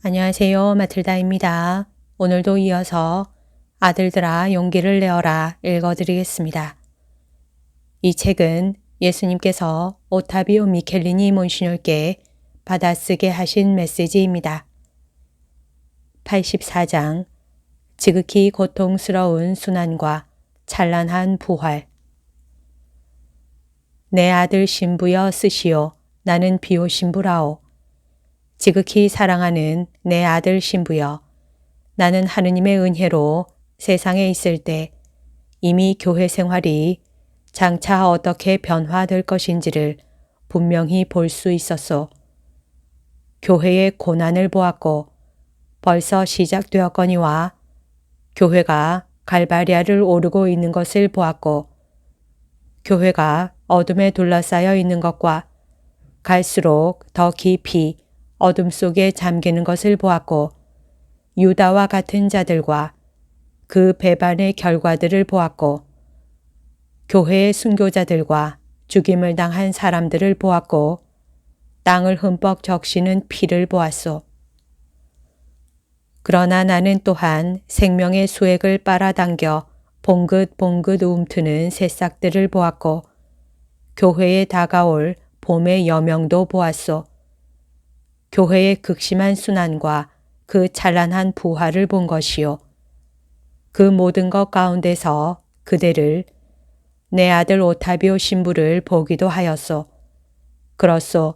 안녕하세요. 마틀다입니다. 오늘도 이어서 아들들아 용기를 내어라 읽어드리겠습니다. 이 책은 예수님께서 오타비오 미켈리니 몬시뇰께 받아쓰게 하신 메시지입니다. 84장 지극히 고통스러운 순환과 찬란한 부활 내 아들 신부여 쓰시오 나는 비오 신부라오 지극히 사랑하는 내 아들 신부여 나는 하느님의 은혜로 세상에 있을 때 이미 교회 생활이 장차 어떻게 변화될 것인지를 분명히 볼 수 있었소. 교회의 고난을 보았고 벌써 시작되었거니와 교회가 갈바리아를 오르고 있는 것을 보았고 교회가 어둠에 둘러싸여 있는 것과 갈수록 더 깊이 어둠 속에 잠기는 것을 보았고 유다와 같은 자들과 그 배반의 결과들을 보았고 교회의 순교자들과 죽임을 당한 사람들을 보았고 땅을 흠뻑 적시는 피를 보았소. 그러나 나는 또한 생명의 수액을 빨아당겨 봉긋봉긋 움트는 새싹들을 보았고 교회에 다가올 봄의 여명도 보았소. 교회의 극심한 순환과 그 찬란한 부활을 본 것이요. 그 모든 것 가운데서 그대를 내 아들 오타비오 신부를 보기도 하였소. 그렇소.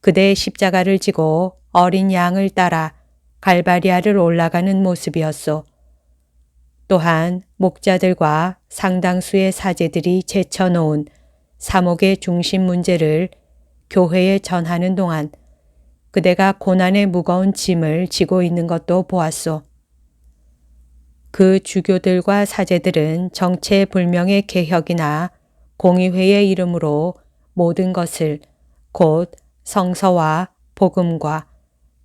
그대의 십자가를 지고 어린 양을 따라 갈바리아를 올라가는 모습이었소. 또한 목자들과 상당수의 사제들이 제쳐놓은 사목의 중심 문제를 교회에 전하는 동안 그대가 고난의 무거운 짐을 지고 있는 것도 보았소. 그 주교들과 사제들은 정체불명의 개혁이나 공의회의 이름으로 모든 것을 곧 성서와 복음과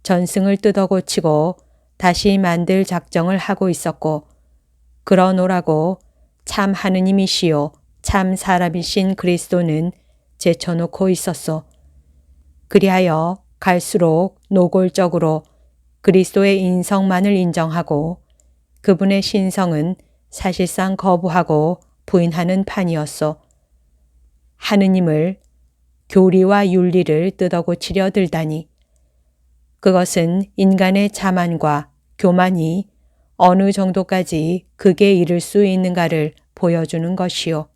전승을 뜯어고치고 다시 만들 작정을 하고 있었고 그러노라고 참 하느님이시요 참 사람이신 그리스도는 제쳐놓고 있었소. 그리하여 갈수록 노골적으로 그리스도의 인성만을 인정하고 그분의 신성은 사실상 거부하고 부인하는 판이었소. 하느님을 교리와 윤리를 뜯어고치려 들다니 그것은 인간의 자만과 교만이 어느 정도까지 극에 이를 수 있는가를 보여주는 것이요.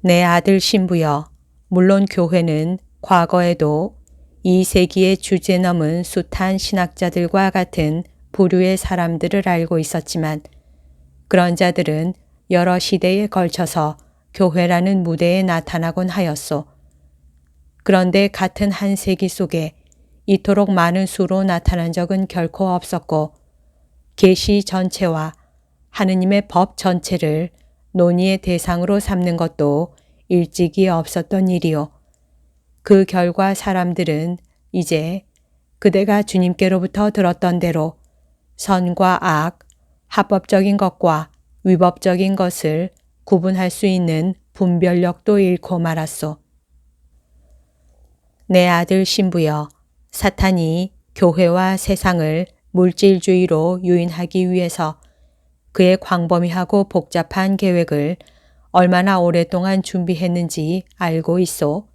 내 아들 신부여, 물론 교회는 과거에도 이 세기의 주제 넘은 숱한 신학자들과 같은 부류의 사람들을 알고 있었지만 그런 자들은 여러 시대에 걸쳐서 교회라는 무대에 나타나곤 하였소. 그런데 같은 한 세기 속에 이토록 많은 수로 나타난 적은 결코 없었고 계시 전체와 하느님의 법 전체를 논의의 대상으로 삼는 것도 일찍이 없었던 일이요. 그 결과 사람들은 이제 그대가 주님께로부터 들었던 대로 선과 악, 합법적인 것과 위법적인 것을 구분할 수 있는 분별력도 잃고 말았소. 내 아들 신부여, 사탄이 교회와 세상을 물질주의로 유인하기 위해서 그의 광범위하고 복잡한 계획을 얼마나 오랫동안 준비했는지 알고 있소.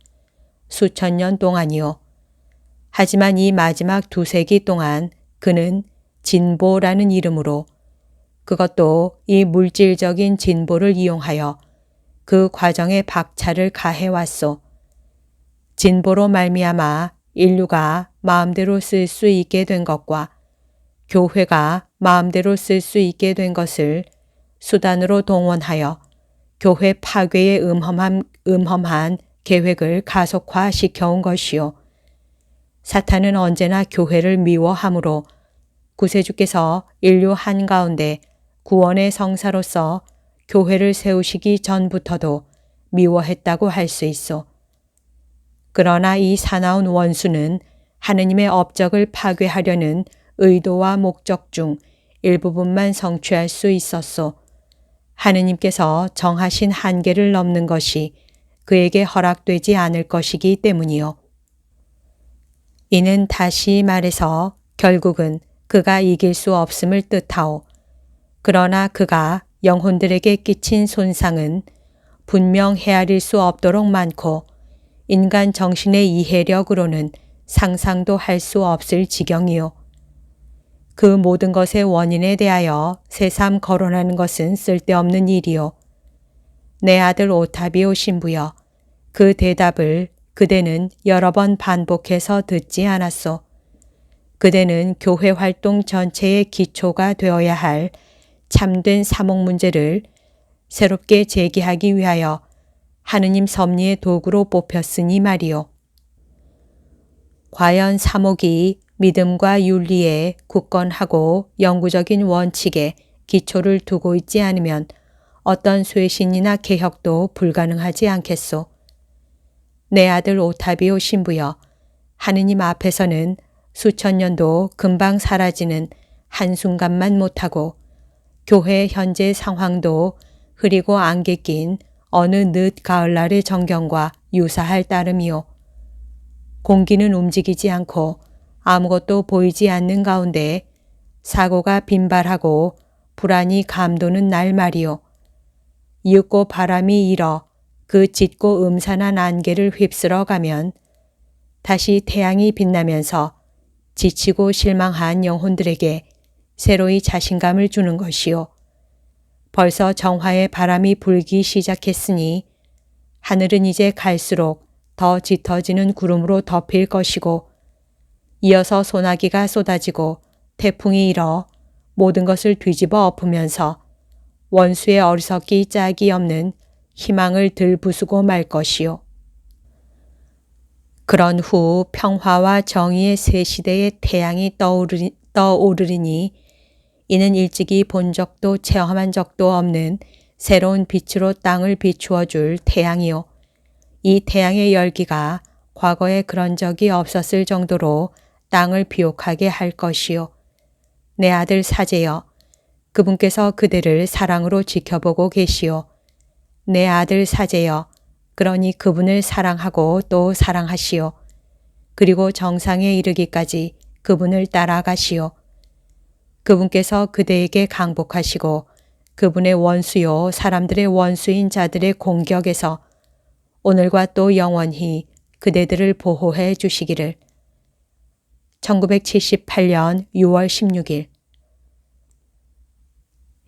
수천 년 동안이요. 하지만 이 마지막 두 세기 동안 그는 진보라는 이름으로 그것도 이 물질적인 진보를 이용하여 그 과정에 박차를 가해 왔소. 진보로 말미암아 인류가 마음대로 쓸 수 있게 된 것과 교회가 마음대로 쓸 수 있게 된 것을 수단으로 동원하여 교회 파괴의 음험한, 음험한 계획을 가속화시켜온 것이요. 사탄은 언제나 교회를 미워하므로 구세주께서 인류 한가운데 구원의 성사로서 교회를 세우시기 전부터도 미워했다고 할 수 있어. 그러나 이 사나운 원수는 하느님의 업적을 파괴하려는 의도와 목적 중 일부분만 성취할 수 있었소. 하느님께서 정하신 한계를 넘는 것이 그에게 허락되지 않을 것이기 때문이요. 이는 다시 말해서 결국은 그가 이길 수 없음을 뜻하오. 그러나 그가 영혼들에게 끼친 손상은 분명 헤아릴 수 없도록 많고 인간 정신의 이해력으로는 상상도 할 수 없을 지경이요. 그 모든 것의 원인에 대하여 새삼 거론하는 것은 쓸데없는 일이요. 내 아들 오타비오 신부여, 그 대답을 그대는 여러 번 반복해서 듣지 않았소. 그대는 교회 활동 전체의 기초가 되어야 할 참된 사목 문제를 새롭게 제기하기 위하여 하느님 섭리의 도구로 뽑혔으니 말이요. 과연 사목이 믿음과 윤리에 굳건하고 영구적인 원칙에 기초를 두고 있지 않으면 어떤 쇄신이나 개혁도 불가능하지 않겠소. 내 아들 오타비오 신부여, 하느님 앞에서는 수천 년도 금방 사라지는 한순간만 못하고 교회 현재 상황도 흐리고 안개 낀 어느 늦 가을날의 정경과 유사할 따름이요. 공기는 움직이지 않고 아무것도 보이지 않는 가운데 사고가 빈발하고 불안이 감도는 날 말이요. 이윽고 바람이 일어 그 짙고 음산한 안개를 휩쓸어 가면 다시 태양이 빛나면서 지치고 실망한 영혼들에게 새로이 자신감을 주는 것이요. 벌써 정화의 바람이 불기 시작했으니 하늘은 이제 갈수록 더 짙어지는 구름으로 덮일 것이고 이어서 소나기가 쏟아지고 태풍이 일어 모든 것을 뒤집어 엎으면서 원수의 어리석기 짝이 없는 희망을 들부수고 말 것이요. 그런 후 평화와 정의의 새 시대의 태양이 떠오르니, 떠오르니 이는 일찍이 본 적도 체험한 적도 없는 새로운 빛으로 땅을 비추어 줄 태양이요. 이 태양의 열기가 과거에 그런 적이 없었을 정도로 땅을 비옥하게 할 것이요. 내 아들 사제여, 그분께서 그대를 사랑으로 지켜보고 계시오. 내 아들 사제여, 그러니 그분을 사랑하고 또 사랑하시오. 그리고 정상에 이르기까지 그분을 따라가시오. 그분께서 그대에게 강복하시고 그분의 원수요 사람들의 원수인 자들의 공격에서 오늘과 또 영원히 그대들을 보호해 주시기를 1978년 6월 16일